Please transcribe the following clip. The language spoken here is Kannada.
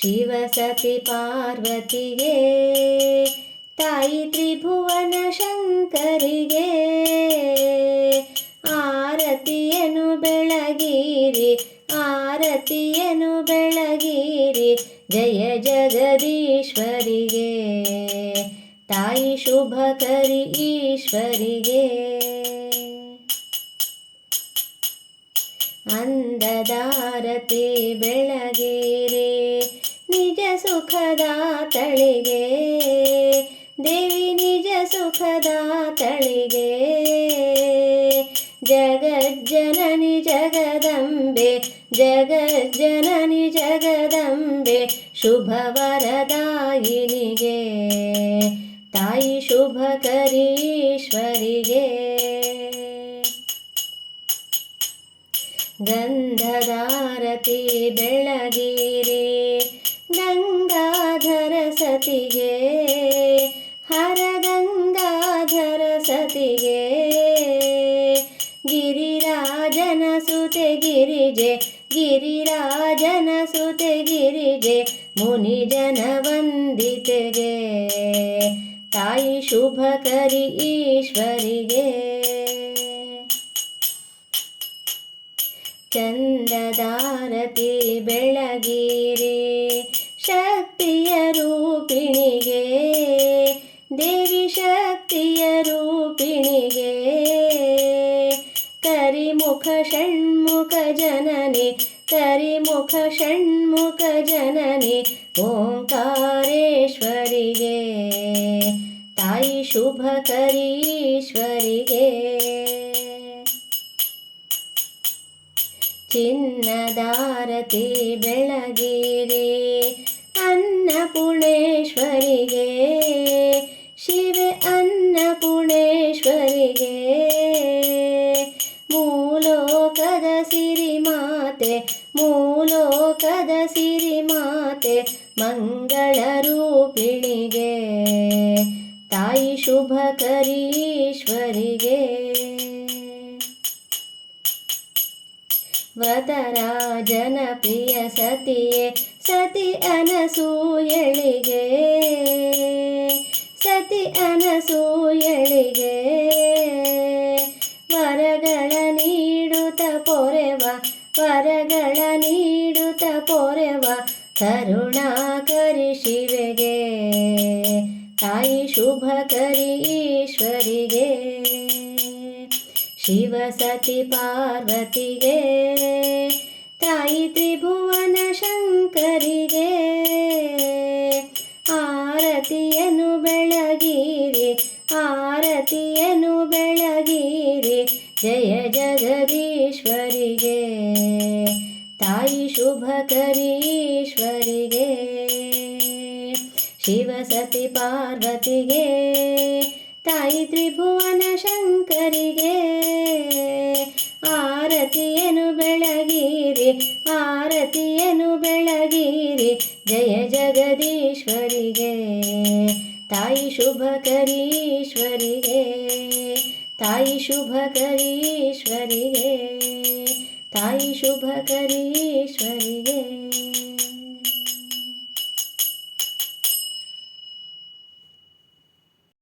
ಶಿವಸತಿ ಪಾರ್ವತಿಗೆ, ತಾಯಿ ತ್ರಿಭುವನ ಶಂಕರಿಗೆ ಆರತಿಯನು ಬೆಳಗಿರಿ ಆರತಿಯನು ಬೆಳಗಿರಿ, ಜಯ ಜಗದೀಶ್ವರಿಗೆ. ತಾಯಿ ಶುಭ ಕರಿ ಈಶ್ವರಿಗೆ. ಅಂದದಾರತಿ ಬೆಳಗಿರಿ ಸುಖದ ತಳಿಗೆ, ದೇವಿ ನಿಜ ಸುಖದ ತಳಿಗೆ, ಜಗಜ್ಜನನಿ ಜಗದಂಬೆ ಜಗಜ್ಜನನಿ ಜಗದಂಬೆ, ಶುಭ ವರದಾಯಿನಿಗೆ, ತಾಯಿ ಶುಭ ಕರೀಶ್ವರಿಗೆ. ಗಂಧದಾರತಿ ಬೆಳಗಿರಿ ಗಂಗಾಧರ ಸತಿಗೆ, ಹರ ಗಂಗಾಧರ ಸತಿಗೆ, ಗಿರಿರಾಜನ ಸುತೆ ಗಿರಿಜೆ, ಗಿರಿರಾಜನ ಸುತೆ ಗಿರಿಜೆ, ಮುನಿಜನ ವಂದಿತೆಗೆ, ತಾಯಿ ಶುಭ ಕರಿ ಈಶ್ವರಿಗೆ. ಚಂದದಾರತಿ ಬೆಳಗಿರಿ. ಶಕ್ತಿಯ ರೂಪಿಣಿಗೆ, ದೇವಿ ಶಕ್ತಿಯ ರೂಪಿಣಿಗೆ. ಕರಿಮುಖ ಷಣ್ಮುಖ ಜನನಿ, ಕರಿಮುಖ ಷಣ್ಮುಖ ಜನನಿ, ಓಂಕಾರೇಶ್ವರಿಗೆ. ತಾಯಿ ಶುಭ ಕರೀಶ್ವರಿಗೆ. ಚಿನ್ನದಾರತಿ ಬೆಳಗಿರಿ ಸಿರಿ ಮಾತೆ ಮಂಗಳ ರೂಪಿಣಿಗೆ, ತಾಯಿ ಶುಭ ಕರೀಶ್ವರಿಗೆ. ವ್ರತರಾಜನ ಪ್ರಿಯ ಸತಿಯೇ, ಸತಿ ಅನಸೂಯಳಿಗೆ ಸತಿ ಅನಸೂಯಳಿಗೆ ವರಗಳ ನೀಡುತ್ತ ಪೊರೆವ, ವರಗಳ ನೀಡುತ್ತ ಪೊರೆವ ಕರುಣಾಕರಿ ಶಿವೆಗೆ ತಾಯಿ ಶುಭ ಕರಿ ಈಶ್ವರಿಗೆ. ಶಿವಸತಿ ಪಾರ್ವತಿಗೆ. ತಾಯಿ ತ್ರಿಭುವನ ಶಂಕರಿಗೆ. ಆರತಿಯನು ಬೆಳಗಿರಿ ಆರತಿಯನು ಬೆಳಗಿರಿ, ಜಯ ಜಗದೀಶ್ವರಿಗೆ. ತಾಯಿ ಶುಭ ಕರೀಶ್ವರಿಗೆ. ಶಿವಸತಿ ಪಾರ್ವತಿಗೆ, ತಾಯಿ ತ್ರಿಭುವನ ಶಂಕರಿಗೆ. ಆರತಿಯನು ಬೆಳಗಿರಿ ಆರತಿಯನು ಬೆಳಗಿರಿ, ಜಯ ಜಗದೀಶ್ವರಿಗೆ. ತಾಯಿ ಶುಭ ಕರೀಶ್ವರಿಗೆ, ತಾಯಿ ಶುಭ ಕರೀಶ್ವರಿಗೆ. ತಾಯಿ ಶುಭ ಕರೀಶ್ವರಿಗೆ